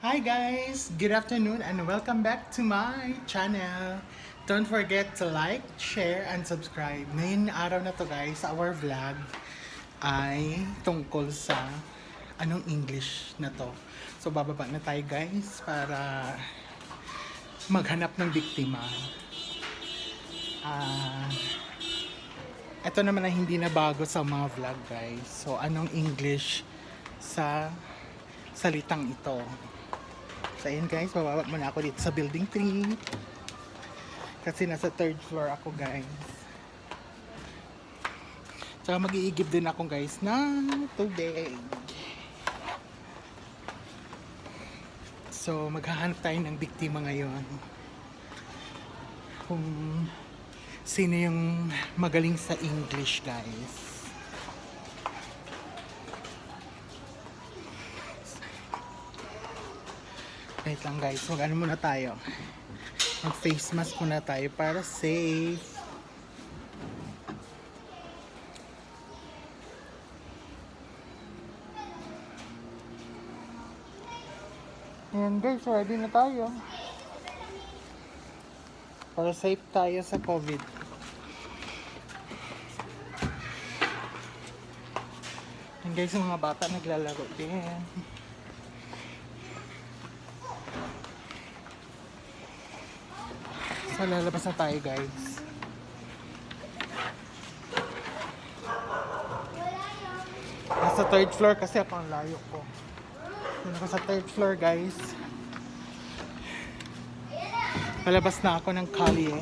Hi guys! Good afternoon and welcome back to my channel. Don't forget to like, share, and subscribe. Ngayon araw na to guys, our vlog ay tungkol sa anong English na to. So bababa na tayo guys para maghanap ng biktima. Ah... ito naman ay hindi na bago sa mga vlog guys. So anong English sa salitang ito? So ayun guys, bababa muna ako dito sa building 3. Kasi nasa third floor ako guys. Tsaka mag-iigib din ako guys ng tubig. So maghahanap tayo ng biktima ngayon. Kung sino yung magaling sa English guys. Wait lang guys, mag ano muna tayo. Mag face mask muna tayo para safe. Ayan guys, ready na tayo. Para safe tayo sa COVID. Ayan guys, mga bata naglalaro din. So lalabas na tayo guys. Nasa third floor kasi ako ang layo ko. Yun ako sa third floor guys. Palabas na ako ng kalye.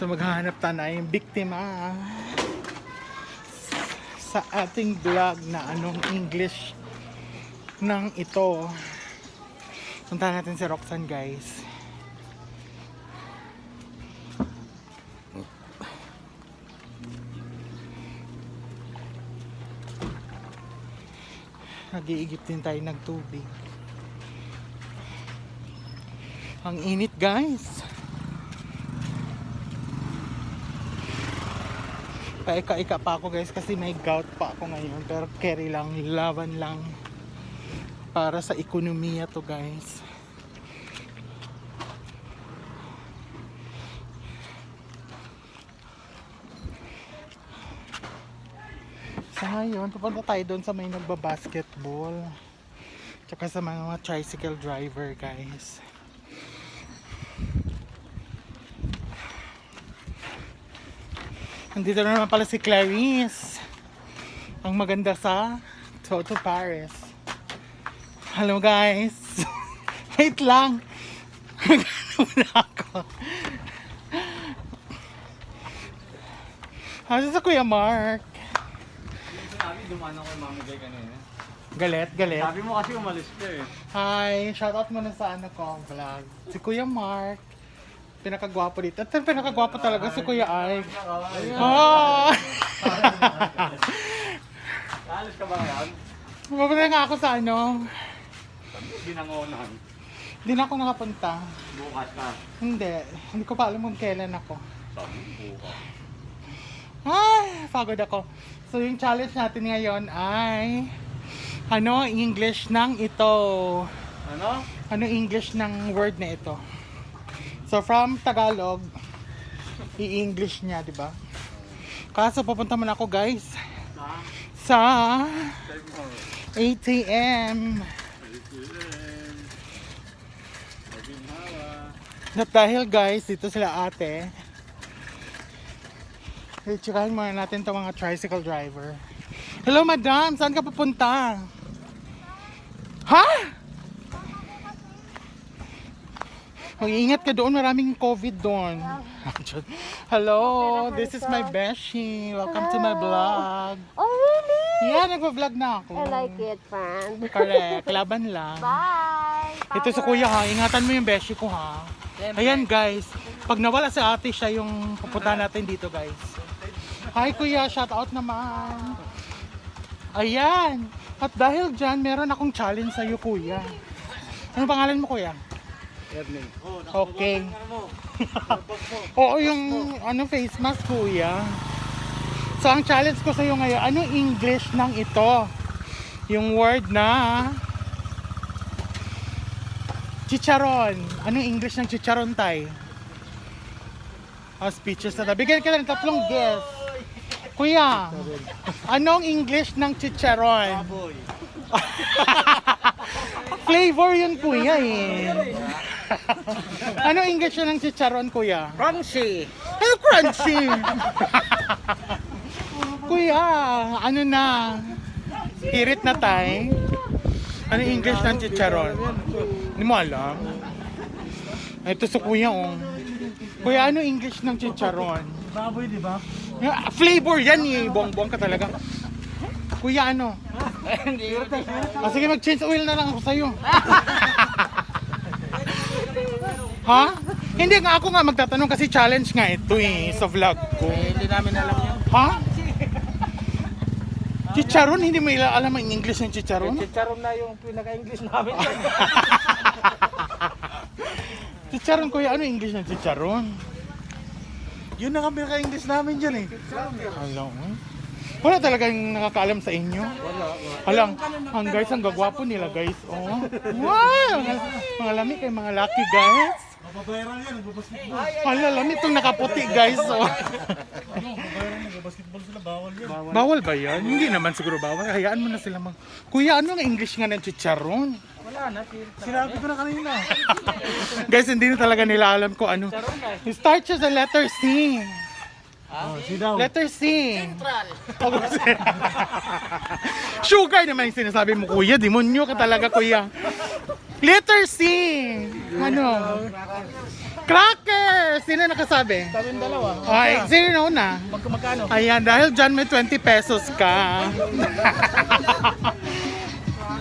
So maghahanap tayo na yung biktima sa ating vlog na anong English ng ito. Punta natin si Roxanne guys. Nag-iigip din tayo ng tubig. Ang init guys. Paika-ika pa ako guys kasi may gout pa ako ngayon. Pero carry lang, laban lang. Para sa ekonomiya to guys. Sa ngayon, pupunta tayo doon sa may nagbabasketball. Tsaka sa mga tricycle driver, guys. Nandito na naman pala si Clarice. Ang maganda sa Toto Paris. Hello guys. Wait lang. Magano na ako. How's sa Kuya Mark? Sabi, dumaan ako yung mamigay kanina. Galit, galit. Sabi mo kasi umalis ka eh. Hi, shoutout muna sa ano ko, vlog. Si Kuya Mark. Pinakagwapo dito. At yung pinakagwapo talaga si Kuya Ike. Oh! Alis ka ba ngayon? Mapunta nga ako sa ano. Binangonan. Hindi na ako nakapunta. Bukas ka. Hindi. Hindi ko pa alam kung kailan ako. Sabi, bukas. Ay, pagod ako. So, yung challenge natin ngayon ay ano English ng ito. Ano? Ano English ng word na ito. So, from Tagalog, i-English niya, di ba? Kaso, pupunta muna ako, guys, Sa? sa Sabi mo. ATM. Ayun. Sabi mo hawa. At dahil, guys, dito sila ate, i-checkahin muna natin itong mga tricycle driver. Hello, madam! Saan ka pupunta? Ha? Mag-iingat ka doon, maraming COVID doon. Hello, this is my Beshi. Welcome to my vlog. Oh, really? Yeah, nagpa-vlog na ako. I like it, friend. Correct, laban lang. Bye! Ito sa kuya ha, ingatan mo yung beshi ko ha. Ayan guys, pag nawala si ate siya yung pupunta natin dito guys. Hi kuya, shout out naman. Ayan, at dahil dyan, meron akong challenge sa'yo kuya. Ano pangalan mo kuya? Erning. Okay. Oo, yung ano face mask kuya. So ang challenge ko sa iyo ngayon, ano English ng ito? Yung word na Chicharon. Anong English ng chicharon, tay? Oh, speeches na tayo. Bigyan ka ng tatlong guess. Kuya, anong English ng chicharon? Boy. Flavor yun, kuya eh. anong English yun ng chicharon, kuya? Crunchy. Ano crunchy? kuya, ano na? Hirit na tay. Ano English ng chicharon? Hindi mo alam? Ito sa kuya, oh. Kuya, ano English ng chicharon? Baboy, di ba? Yeah, flavor yan eh. Buong-buong ka talaga. Kuya, ano? Ah, sige, mag-change oil na lang ako sa'yo. ha? Hindi nga ako nga magtatanong kasi challenge nga ito eh sa vlog ko. Hindi namin alam yan. Ha? Chicharon? Hindi mo ila alam ang English ng chicharon? Chicharon na yung pinaka-English namin. Chicharon kuya, ano English ng chicharon? Yun na kami ka-English namin dyan eh. Alam mo? Wala talagang nakakaalam sa inyo? Wala. Alang, ang guys, ang gagwapo nila guys. Oh. Wow! Mga, mga lami kay mga lucky guys. Mapabayaran yan, nagbabasketball. Hala, lami itong nakaputi guys. Oh. Nagbabasketball sila, bawal yan. Bawal ba yan? Hindi naman siguro bawal. Hayaan mo na sila mag... Kuya, ano ang English nga ng chicharon? Wala na. Sinabi ko na kanina. Guys, hindi na talaga nila alam ko ano. It starts with the letter C. Oh, si daw. Letter C. Oh, kasi- Sugar naman yung sinasabi mo, kuya. Demonyo ka talaga, kuya. Letter C. Ano? Cracker! Sino nakasabi? Kami dalawa. Ay, sino na una? Mag magkano? Ayan, dahil dyan may 20 pesos ka.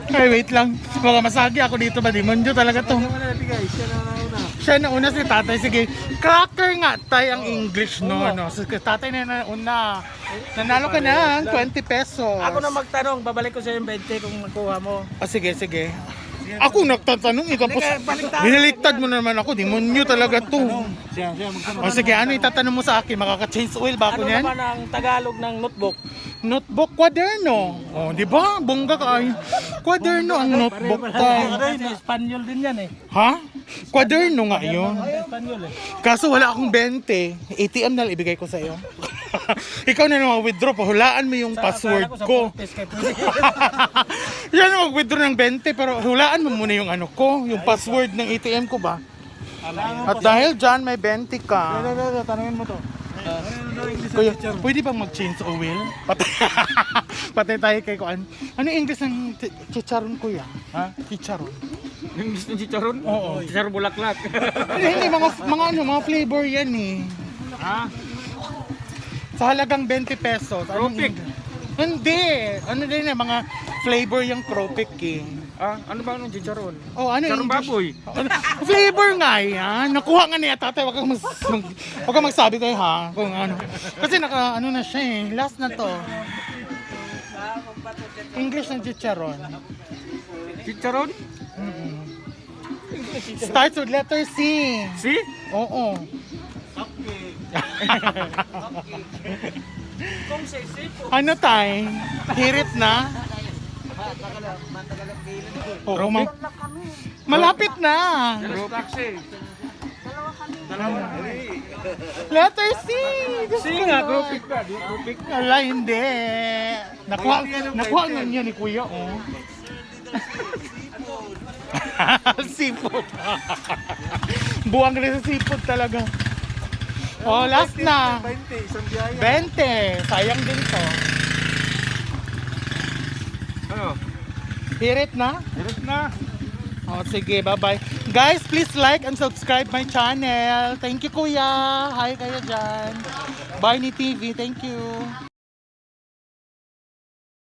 Ay, wait lang. Mga masagi ako dito ba? Demonyo talaga to. Na bigay, siya na na una si tatay. Sige, cracker nga tay ang English no. no. So, tatay na na una. Nanalo ka ng 20 pesos. Ako na magtanong, babalik ko sa yung 20 kung nakuha mo. Ah, sige, sige. Ako nagtatanong, eh, tapos ka, binaliktad mo naman ako. Demonyo talaga to. Siya, siya, magtanong. O sige, ano itatanong mo sa akin? Makaka-change oil ba ako Ano niyan? naman ang Tagalog ng notebook? Notebook, kwaderno. Oh, di ba? Bongga ka ay. Kwaderno ang notebook tay. Sa Espanyol din yan eh. Ha? Kwaderno nga yun. Espanyol eh. Kaso wala akong 20. ATM na lang ibigay ko sa iyo. Ikaw na naman withdraw. Pahulaan mo yung password Akala sa ko. Pwede. Yan ang mag-withdraw ng 20 pero hulaan mo muna yung ano ko, yung password ng ATM ko ba? At dahil dyan may 20 ka. Ito, ito, tanungin mo to. Kuya, pwede bang mag-change oil? Patay, patay tayo kay Kuan. Ano English ng chi- chicharon kuya? Ha? Chicharon. Yung gusto ng chicharon? Oo. Chicharon bulaklak. Hindi, hindi mga, mga ano, mga flavor yan eh. ha? Sa halagang 20 pesos. Anong Tropic. Hindi. Ano din eh, mga flavor yung Tropic eh. Ah, ano ba ang chicharon? Oh, ano Chicharon English? baboy. Ano- flavor nga yan. Nakuha nga niya tatay. Wag kang, mas, wag kang magsabi tayo ha. Kung ano. Kasi naka ano na siya eh. Last na to. English ng chicharon. Chicharon? Starts with letter C. Si? Oo. Kung si Sipo. Ano tay? Hirit na? Oo, ma- malapit na. Letter C. Ko nga? Di Tropic. Wala, hindi. Nakuha, nakuha nga niya ni Kuya, oh. seafood. Buwang rin sa seafood talaga. Oh, last na. 20, isang biyaya. 20. Sayang din to. Ano? Hirit na? Hirap na. Oh, sige, bye-bye. Guys, please like and subscribe my channel. Thank you, Kuya. Hi kayo dyan. Bye ni TV. Thank you.